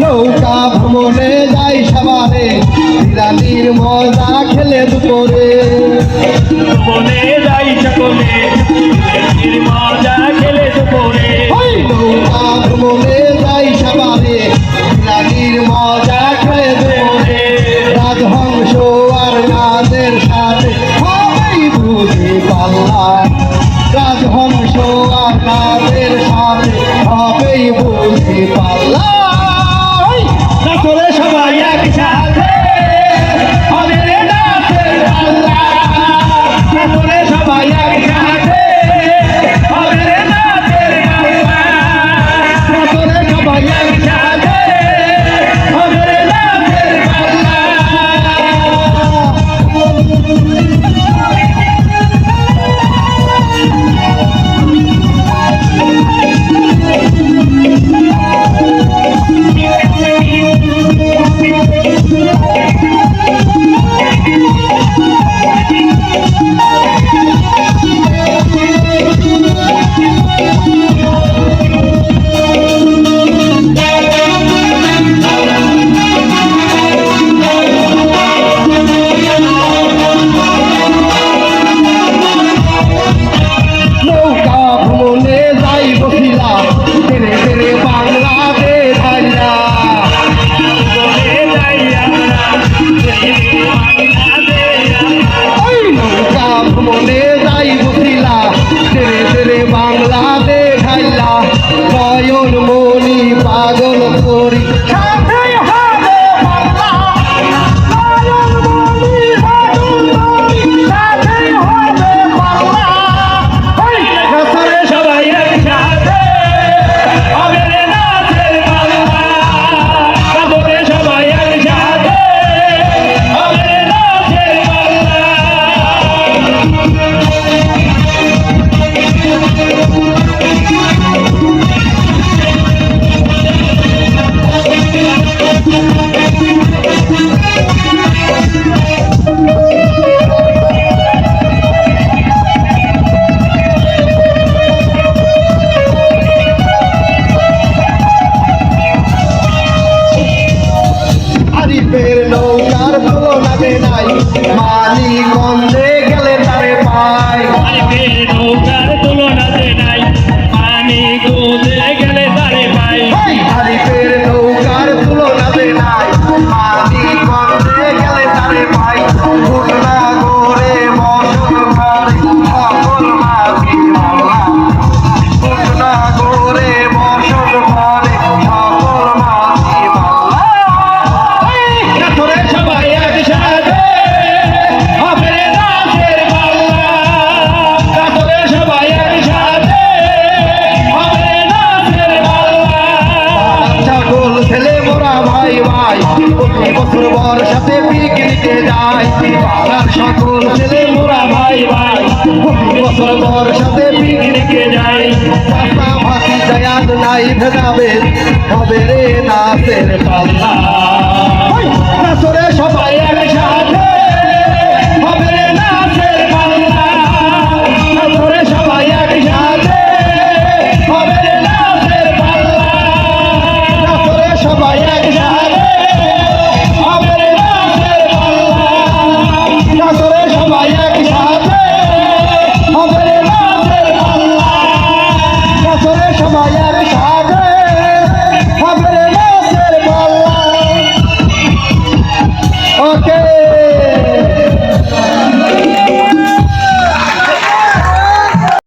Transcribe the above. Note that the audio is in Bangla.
নৌকা ভ্রমণে যাই সবারে বিরানির মজা খেলে দুপুরে। হবে বুঝতে পারলাম। সবাই একসাথে। পাগল করি। নৌকার তুলনাতে নাই। মালি গন্ধে গেলে তারে পায়। নৌকার তুলনাতে নাই। পানি গোদে ভেদাভেদ হবে রে।